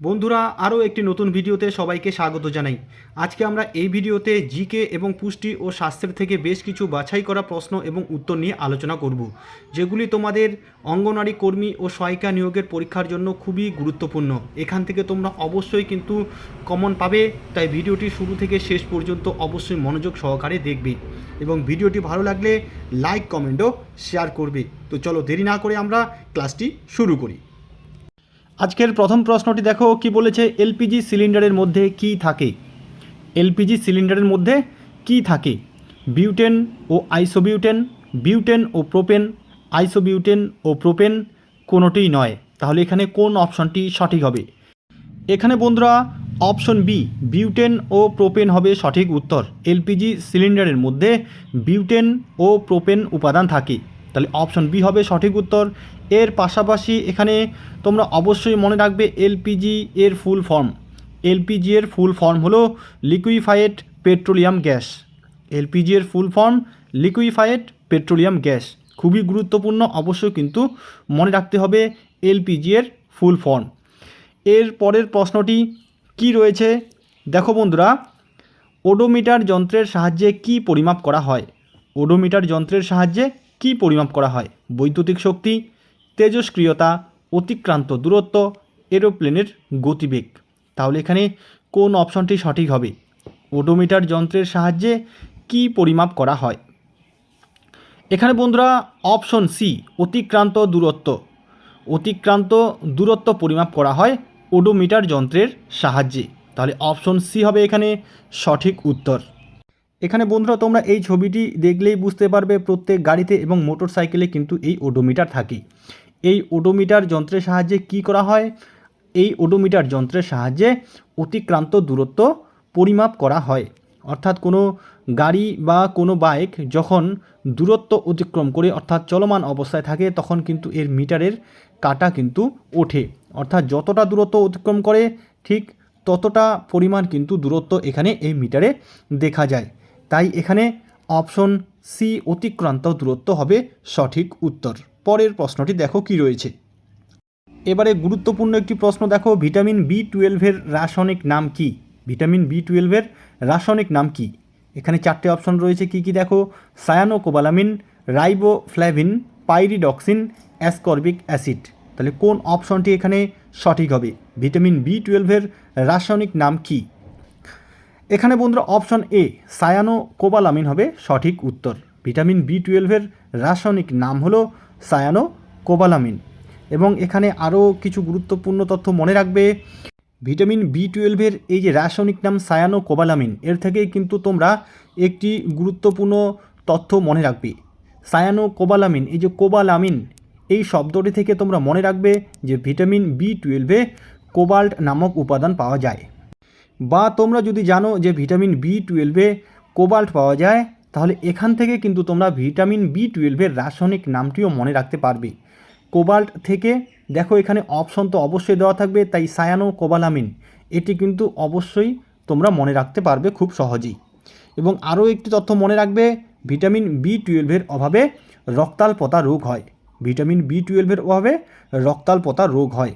বন্ধুরা, আরও একটি নতুন ভিডিওতে সবাইকে স্বাগত জানাই। আজকে আমরা এই ভিডিওতে জিকে এবং পুষ্টি ও স্বাস্থ্যের থেকে বেশ কিছু বাছাই করা প্রশ্ন এবং উত্তর নিয়ে আলোচনা করব, যেগুলি তোমাদের অঙ্গনারী কর্মী ও সহায়িকা নিয়োগের পরীক্ষার জন্য খুবই গুরুত্বপূর্ণ। এখান থেকে তোমরা অবশ্যই কিন্তু কমন পাবে, তাই ভিডিওটি শুরু থেকে শেষ পর্যন্ত অবশ্যই মনোযোগ সহকারে দেখবে এবং ভিডিওটি ভালো লাগলে লাইক কমেন্টও শেয়ার করবে। তো চলো দেরি না করে আমরা ক্লাসটি শুরু করি। আজকের প্রথম প্রশ্নটি দেখো, কি বলেছে এলপিজি সিলিন্ডারের মধ্যে কি থাকে? এলপিজি সিলিন্ডারের মধ্যে কি থাকে? বিউটেন ও আইসোবিউটেন, বিউটেন ও প্রোপেন, আইসোবিউটেন ও প্রোপেন কোনোটিই নয়। তাহলে এখানে কোন অপশনটি সঠিক হবে? এখানে বন্ধুরা, অপশন বি, বিউটেন ও প্রোপেন হবে সঠিক উত্তর। এলপিজি সিলিন্ডারের মধ্যে বিউটেন ও প্রোপেন উপাদান থাকে। তাহলে অপশন বি হবে সঠিক উত্তর। এর পাশাপাশি এখানে তোমরা অবশ্যই মনে রাখবে এলপিজি এর ফুল ফর্ম। এলপিজি এর ফুল ফর্ম হলো লিকুইফাইড পেট্রোলিয়াম গ্যাস। এলপিজি এর full form liquefied petroleum gas. খুবই গুরুত্বপূর্ণ, অবশ্যই কিন্তু মনে রাখতে হবে এলপিজি এর ফুল ফর্ম। এর পরের প্রশ্নটি কি রয়েছে? দেখো বন্ধুরা, ওডোমিটার যন্ত্রের সাহায্যে কি পরিমাপ করা হয়? ওডোমিটার যন্ত্রের সাহায্যে কি পরিমাপ করা হয়? বৈদ্যুতিক শক্তি তেজস্ক্রিয়তা অতিক্রান্ত দূরত্ব, এরোপ্লেনের গতিবেগ। তাহলে এখানে কোন অপশনটি সঠিক হবে? ওডোমিটার যন্ত্রের সাহায্যে কি পরিমাপ করা হয়? এখানে বন্ধুরা, অপশন সি, অতিক্রান্ত দূরত্ব। অতিক্রান্ত দূরত্ব পরিমাপ করা হয় ওডোমিটার যন্ত্রের সাহায্যে। তাহলে অপশন সি হবে এখানে সঠিক উত্তর। এখানে বন্ধুরা, তোমরা এই ছবিটি দেখলেই বুঝতে পারবে প্রত্যেক গাড়িতে এবং মোটর সাইকেলে কিন্তু এই ওডোমিটার থাকে এই ওডোমিটার যন্ত্রের সাহায্যে কি করা হয়? এই ওডোমিটার যন্ত্রের সাহায্যে অতিক্রান্ত দূরত্ব পরিমাপ করা হয়। অর্থাৎ কোনো গাড়ি বা কোনো বাইক যখন দূরত্ব অতিক্রম করে অর্থাৎ চলমান অবস্থায় থাকে, তখন কিন্তু এর মিটারের কাটা কিন্তু ওঠে। অর্থাৎ যতটা দূরত্ব অতিক্রম করে, ঠিক ততটা পরিমাণ কিন্তু দূরত্ব এখানে এই মিটারে দেখা যায়। তাই এখানে অপশন সি অতিক্রান্ত দূরত্ব হবে সঠিক উত্তর। পরের প্রশ্নটি দেখো কি রয়েছে। এবারে গুরুত্বপূর্ণ একটি প্রশ্ন দেখো, ভিটামিন বি টুয়েলভের রাসায়নিক নাম কি? ভিটামিন বি টুয়েলভের রাসায়নিক নাম কি? এখানে চারটে অপশন রয়েছে, কি কি দেখো? Cyano cyanocobalamin riboflavin pyridoxine ascorbic acid তাহলে কোন অপশনটি এখানে সঠিক হবে? ভিটামিন বি টুয়েলভের রাসায়নিক নাম কি? এখানে বন্ধুরা অপশন এ সায়ানো কোবালামিন হবে সঠিক উত্তর। ভিটামিন বি টুয়েলভের রাসায়নিক নাম হলো সায়ানো কোবালামিন। এবং এখানে আরও কিছু গুরুত্বপূর্ণ তথ্য মনে রাখবে। ভিটামিন বি টুয়েলভের এই যে রাসায়নিক নাম সায়ানো কোবালামিন, এর থেকেই কিন্তু তোমরা একটি গুরুত্বপূর্ণ তথ্য মনে রাখবে। সায়ানো কোবালামিন, এই যে কোবালামিন, এই শব্দটি থেকে তোমরা মনে রাখবে যে ভিটামিন বি টুয়েলভে কোবাল্ট নামক উপাদান পাওয়া যায়। বা তোমরা যদি জানো যে ভিটামিন বি টুয়েলভে কোবাল্ট পাওয়া যায় তাহলে এখান থেকে কিন্তু তোমরা ভিটামিন বি টুয়েলভের রাসায়নিক নামটিও মনে রাখতে পারবে। কোবাল্ট থেকে, দেখো এখানে অপশন তো অবশ্যই দেওয়া থাকবে, তাই সায়ানো কোবালামিন এটি কিন্তু অবশ্যই তোমরা মনে রাখতে পারবে খুব সহজেই। এবং আরও একটি তথ্য মনে রাখবে, ভিটামিন বি টুয়েলভের অভাবে রক্তাল্পতা রোগ হয়। ভিটামিন বি টুয়েলভের অভাবে রক্তাল্পতা রোগ হয়।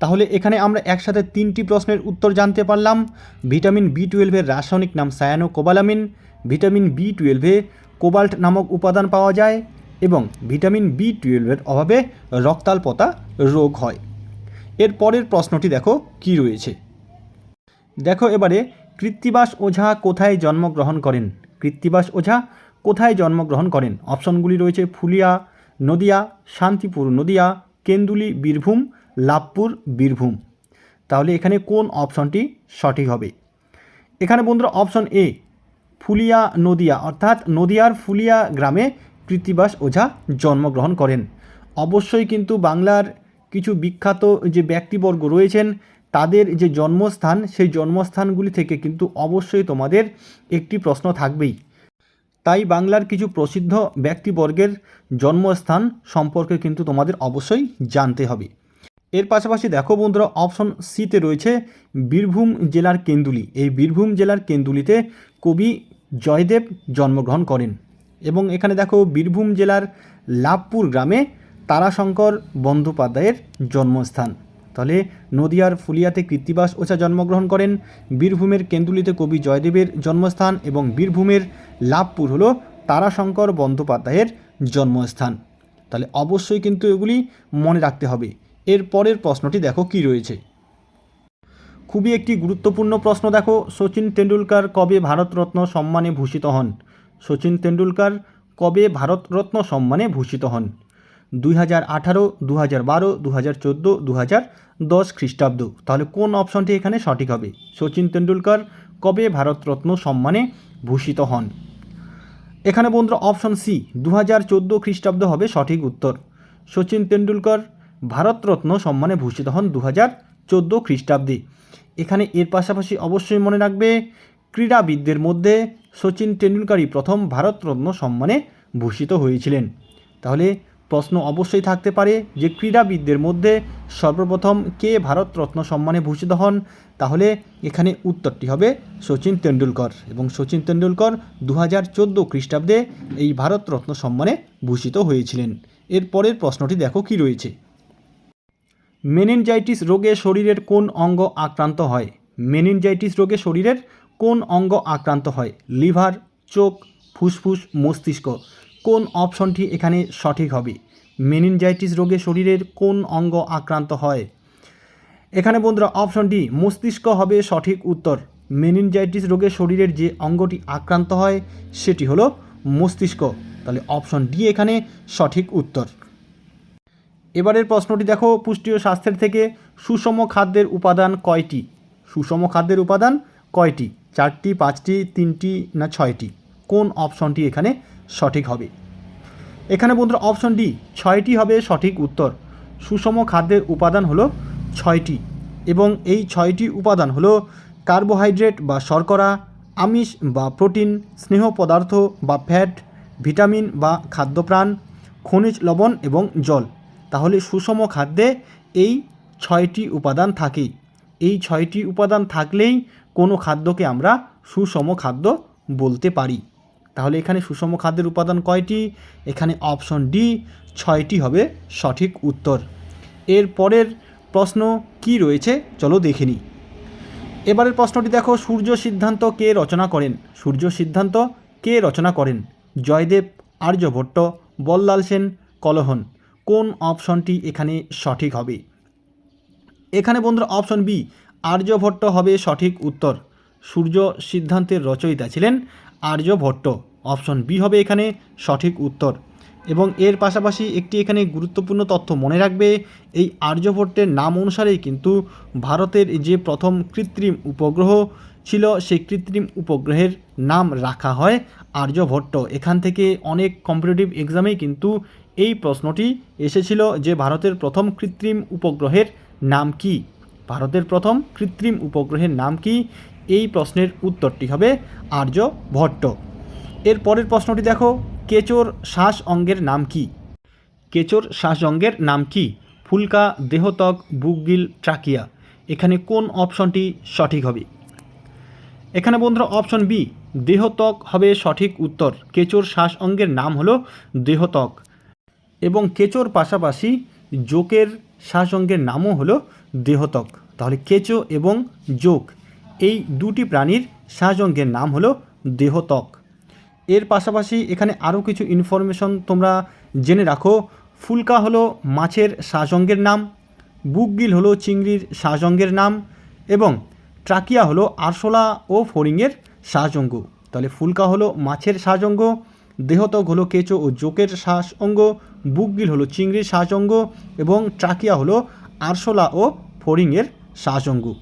তাহলে এখানে আমরা একসাথে তিনটি প্রশ্নের উত্তর জানতে পারলাম। ভিটামিন বি টুয়েলভের রাসায়নিক নাম সায়ানো কোবালামিন ভিটামিন বি টুয়েলভে কোবাল্ট নামক উপাদান পাওয়া যায় এবং ভিটামিন বি টুয়েলভের অভাবে রক্তাল্পতা রোগ হয়। এর পরের প্রশ্নটি দেখো, কি রয়েছে? দেখো এবারে, কৃত্তিবাস ওঝা কোথায় জন্মগ্রহণ করেন? কৃত্তিবাস ওঝা কোথায় জন্মগ্রহণ করেন? অপশনগুলি রয়েছে ফুলিয়া, নদিয়া, শান্তিপুর, নদিয়া, কেন্দুলি, বীরভূম, লাভপুর, বীরভূম। তাহলে এখানে কোন অপশনটি সঠিক হবে? এখানে বন্ধুরা, অপশন এ ফুলিয়া নদিয়া, অর্থাৎ নদিয়ার ফুলিয়া গ্রামে কৃত্তিবাস ওঝা জন্মগ্রহণ করেন। অবশ্যই কিন্তু বাংলার কিছু বিখ্যাত যে ব্যক্তিবর্গ রয়েছেন, তাদের যে জন্মস্থান, সেই জন্মস্থানগুলি থেকে কিন্তু অবশ্যই তোমাদের একটি প্রশ্ন থাকবেই। তাই বাংলার কিছু প্রসিদ্ধ ব্যক্তিবর্গের জন্মস্থান সম্পর্কে কিন্তু তোমাদের অবশ্যই জানতে হবে। এর পাশাপাশি দেখো বন্ধুরা, অপশন সিতে রয়েছে বীরভূম জেলার কেন্দুলি। এই বীরভূম জেলার কেন্দুলিতে কবি জয়দেব জন্মগ্রহণ করেন এবং এখানে দেখো বীরভূম জেলার লাভপুর গ্রামে তারাশঙ্কর বন্দ্যোপাধ্যায়ের জন্মস্থান। তাহলে নদিয়ার ফুলিয়াতে কৃত্তিবাস ওঝা জন্মগ্রহণ করেন, বীরভূমের কেন্দুলিতে কবি জয়দেবের জন্মস্থান এবং বীরভূমের লাভপুর হলো তারাশঙ্কর বন্দ্যোপাধ্যায়ের জন্মস্থান। তাহলে অবশ্যই কিন্তু এগুলি মনে রাখতে হবে। এর পরের প্রশ্নটি দেখো কি রয়েছে। খুবই একটি গুরুত্বপূর্ণ প্রশ্ন, দেখো। সচিন তেন্ডুলকার কবে ভারতরত্ন সম্মানে ভূষিত হন? সচিন তেন্ডুলকার কবে ভারতরত্ন সম্মানে ভূষিত হন? দুই হাজার আঠারো দু হাজার বারো দু হাজার চোদ্দ দু হাজার দশ খ্রিস্টাব্দ। তাহলে কোন অপশনটি এখানে সঠিক হবে? সচিন তেন্ডুলকার কবে ভারতরত্ন সম্মানে ভূষিত হন? এখানে বন্ধুরা অপশন সি দু হাজার চোদ্দ খ্রিস্টাব্দ হবে সঠিক উত্তর। সচিন তেন্ডুলকর ভারতরত্ন সম্মানে ভূষিত হন দু হাজার চোদ্দ খ্রিস্টাব্দে। এখানে এর পাশাপাশি অবশ্যই মনে রাখবে, ক্রীড়াবিদদের মধ্যে সচিন তেন্ডুলকারই প্রথম ভারতরত্ন সম্মানে ভূষিত হয়েছিলেন। তাহলে প্রশ্ন অবশ্যই থাকতে পারে যে ক্রীড়াবিদদের মধ্যে সর্বপ্রথম কে ভারতরত্ন সম্মানে ভূষিত হন? তাহলে এখানে উত্তরটি হবে সচিন তেন্ডুলকর এবং সচিন তেন্ডুলকর দু হাজার চোদ্দ খ্রিস্টাব্দে এই ভারতরত্ন সম্মানে ভূষিত হয়েছিলেন। এরপরের প্রশ্নটি দেখো কি রয়েছে। মেনিনজাইটিস রোগে শরীরের কোন অঙ্গ আক্রান্ত হয়? মেনিনজাইটিস রোগে শরীরের কোন অঙ্গ আক্রান্ত হয়? লিভার, চোখ, ফুসফুস, মস্তিষ্ক। কোন অপশনটি এখানে সঠিক হবে? মেনিনজাইটিস রোগে শরীরের কোন অঙ্গ আক্রান্ত হয়? এখানে বন্ধুরা অপশন ডি মস্তিষ্ক হবে সঠিক উত্তর। মেনিনজাইটিস রোগে শরীরের যে অঙ্গটি আক্রান্ত হয়, সেটি হলো মস্তিষ্ক। তাহলে অপশন ডি এখানে সঠিক উত্তর। এবারের প্রশ্নটি দেখো পুষ্টি ও স্বাস্থ্যের থেকে সুষম খাদ্যের উপাদান কয়টি? সুষম খাদ্যের উপাদান কয়টি? চারটি, পাঁচটি, তিনটি না ছয়টি? কোন অপশনটি এখানে সঠিক হবে? এখানে বন্ধুরা, অপশন ডি, ছয়টি হবে সঠিক উত্তর। সুষম খাদ্যের উপাদান হলো ছয়টি এবং এই ছয়টি উপাদান হলো কার্বোহাইড্রেট বা শর্করা, আমিষ বা প্রোটিন, স্নেহ পদার্থ বা ফ্যাট, ভিটামিন বা খাদ্যপ্রাণ, খনিজ লবণ এবং জল। তাহলে সুষম খাদ্যে এই ছয়টি উপাদান থাকে এই ছয়টি উপাদান থাকলেই কোনো খাদ্যকে আমরা সুষম খাদ্য বলতে পারি। তাহলে এখানে সুষম খাদ্যের উপাদান কয়টি? এখানে অপশন ডি, ছয়টি হবে সঠিক উত্তর। এর পরের প্রশ্ন কি রয়েছে? চলো দেখে নিই। এবারের প্রশ্নটি দেখো, সূর্য সিদ্ধান্ত কে রচনা করেন? সূর্য সিদ্ধান্ত কে রচনা করেন? জয়দেব, আর্যভট্ট, বল্লাল সেন, কলহন। কোন অপশনটি এখানে সঠিক হবে? এখানে বন্ধুরা অপশন বি, আর্যভট্ট হবে সঠিক উত্তর। সূর্য সিদ্ধান্তের রচয়িতা ছিলেন আর্যভট্ট। অপশন বি হবে এখানে সঠিক উত্তর। এবং এর পাশাপাশি একটি এখানে গুরুত্বপূর্ণ তথ্য মনে রাখবে, এই আর্যভট্টের নাম অনুসারেই কিন্তু ভারতের যে প্রথম কৃত্রিম উপগ্রহ ছিল, সেই কৃত্রিম উপগ্রহের নাম রাখা হয় আর্যভট্ট। এখান থেকে অনেক কম্পিটিটিভ এক্সামেই কিন্তু এই প্রশ্নটি এসেছিল যে ভারতের প্রথম কৃত্রিম উপগ্রহের নাম কি? ভারতের প্রথম কৃত্রিম উপগ্রহের নাম কি? এই প্রশ্নের উত্তরটি হবে আর্যভট্ট এর পরের প্রশ্নটি দেখো, কেচোর শ্বাস অঙ্গের নাম কি? কেচোর শ্বাস অঙ্গের নাম কি? ফুলকা দেহত্বক বুকগিল, ট্রাকিয়া। এখানে কোন অপশনটি সঠিক হবে? এখানে বন্ধুরা অপশন বি দেহত্বক হবে সঠিক উত্তর। কেচোর শ্বাস অঙ্গের নাম হলো দেহত্বক এবং কেচোর পাশাপাশি জোকের শ্বাস অঙ্গের নামও হলো দেহত্বক তাহলে কেচো এবং জোক, এই দুটি প্রাণীর শ্বাস অঙ্গের নাম হলো দেহত্বক এর পাশাপাশি এখানে আরও কিছু ইনফরমেশন তোমরা জেনে রাখো। ফুলকা হলো মাছের শ্বাসঅঙ্গের নাম, বুকগিল হলো চিংড়ির শ্বাসঅঙ্গের নাম এবং ট্রাকিয়া হলো আরশোলা ও ফড়িংয়ের শ্বাসঅঙ্গ তাহলে ফুলকা হলো মাছের শ্বাসঅঙ্গ দেহতক হলো কেঁচো ও জোকের শ্বাস অঙ্গ বুকগিল হলো চিংড়ির শ্বাসঅঙ্গ এবং ট্রাকিয়া হলো আরশোলা ও ফড়িংয়ের শ্বাসঅঙ্গ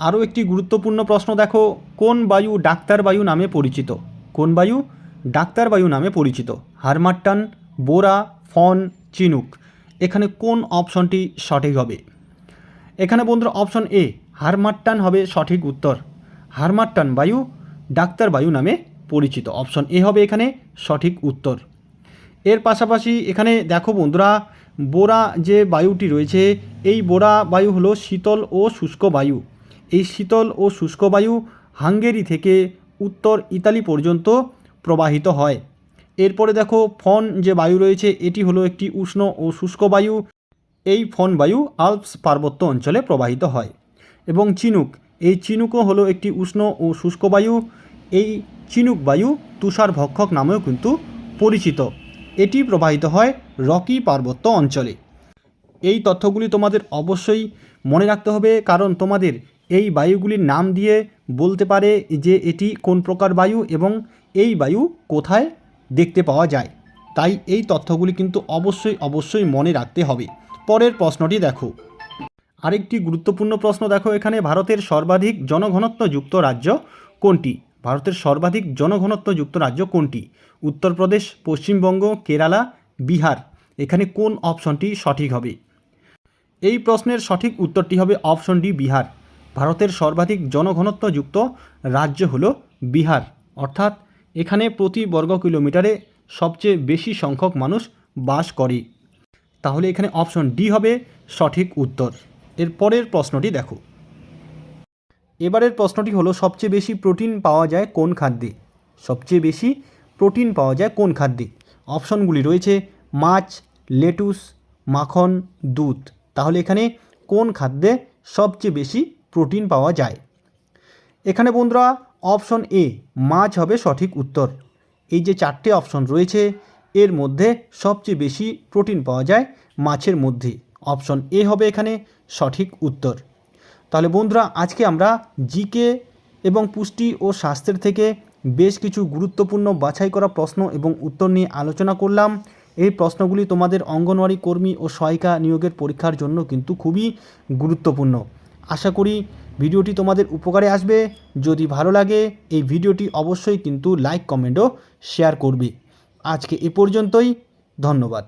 আরও একটি গুরুত্বপূর্ণ প্রশ্ন দেখো, কোন বায়ু ডাক্তার বায়ু নামে পরিচিত? কোন বায়ু? ডাক্তার বায়ু নামে পরিচিত। Harmattan, bora, foehn, chinook. এখানে কোন অপশনটি সঠিক হবে? এখানে বন্ধুরা অপশন এ, হারমাট্টান হবে সঠিক উত্তর। হারমাট্টান বায়ু ডাক্তার বায়ু নামে পরিচিত। অপশন এ হবে এখানে সঠিক উত্তর। এর পাশাপাশি এখানে দেখো বন্ধুরা, বোরা যে বায়ুটি রয়েছে, এই বোরা বায়ু হলো শীতল ও শুষ্ক বায়ু। এই শীতল ও শুষ্ক বায়ু হাঙ্গেরি থেকে উত্তর ইতালি পর্যন্ত প্রবাহিত হয়। এরপরে দেখো ফন যে বায়ু রয়েছে, এটি হলো একটি উষ্ণ ও শুষ্ক বায়ু। এই ফন বায়ু আলপস পার্বত্য অঞ্চলে প্রবাহিত হয়। এবং চিনুক, এই চিনুকও হলো একটি উষ্ণ ও শুষ্ক বায়ু। এই চিনুক বায়ু তুষার ভক্ষক নামেও কিন্তু পরিচিত। এটি প্রবাহিত হয় রকি পার্বত্য অঞ্চলে। এই তথ্যগুলি তোমাদের অবশ্যই মনে রাখতে হবে, কারণ তোমাদের এই বায়ুগুলির নাম দিয়ে বলতে পারে যে এটি কোন প্রকার বায়ু এবং এই বায়ু কোথায় দেখতে পাওয়া যায়। তাই এই তথ্যগুলি কিন্তু অবশ্যই অবশ্যই মনে রাখতে হবে। পরের প্রশ্নটি দেখো। আরেকটি গুরুত্বপূর্ণ প্রশ্ন দেখো এখানে, ভারতের সর্বাধিক জনঘনত্বযুক্ত রাজ্য কোনটি? ভারতের সর্বাধিক জনঘনত্বযুক্ত রাজ্য কোনটি? উত্তরপ্রদেশ, পশ্চিমবঙ্গ, কেরালা, বিহার। এখানে কোন অপশনটি সঠিক হবে? এই প্রশ্নের সঠিক উত্তরটি হবে অপশন ডি, বিহার। ভারতের সর্বাধিক জনঘনত্বযুক্ত রাজ্য হল বিহার। অর্থাৎ এখানে প্রতি বর্গ কিলোমিটারে সবচেয়ে বেশি সংখ্যক মানুষ বাস করে। তাহলে এখানে অপশন ডি হবে সঠিক উত্তর। এর পরের প্রশ্নটি দেখো। এবারের প্রশ্নটি হলো, সবচেয়ে বেশি প্রোটিন পাওয়া যায় কোন খাদ্যে? সবচেয়ে বেশি প্রোটিন পাওয়া যায় কোন খাদ্যে? অপশনগুলি রয়েছে, মাছ, লেটুস, মাখন, দুধ। তাহলে এখানে কোন খাদ্যে সবচেয়ে বেশি প্রোটিন পাওয়া যায়? এখানে বন্ধুরা, অপশন এ, মাছ হবে সঠিক উত্তর। এই যে চারটে অপশন রয়েছে, এর মধ্যে সবচেয়ে বেশি প্রোটিন পাওয়া যায় মাছের মধ্যে। অপশন এ হবে এখানে সঠিক উত্তর। তাহলে বন্ধুরা, আজকে আমরা জিকে এবং পুষ্টি ও স্বাস্থ্যের থেকে বেশ কিছু গুরুত্বপূর্ণ বাছাই করা প্রশ্ন এবং উত্তর নিয়ে আলোচনা করলাম। এই প্রশ্নগুলি তোমাদের অঙ্গনওয়াড়ি কর্মী ও সহায়িকা নিয়োগের পরীক্ষার জন্য কিন্তু খুবই গুরুত্বপূর্ণ। আশা করি ভিডিওটি তোমাদের উপকারে আসবে। যদি ভালো লাগে, এই ভিডিওটি অবশ্যই কিন্তু লাইক, কমেন্ট ও শেয়ার করবে। আজকে এ পর্যন্তই, ধন্যবাদ।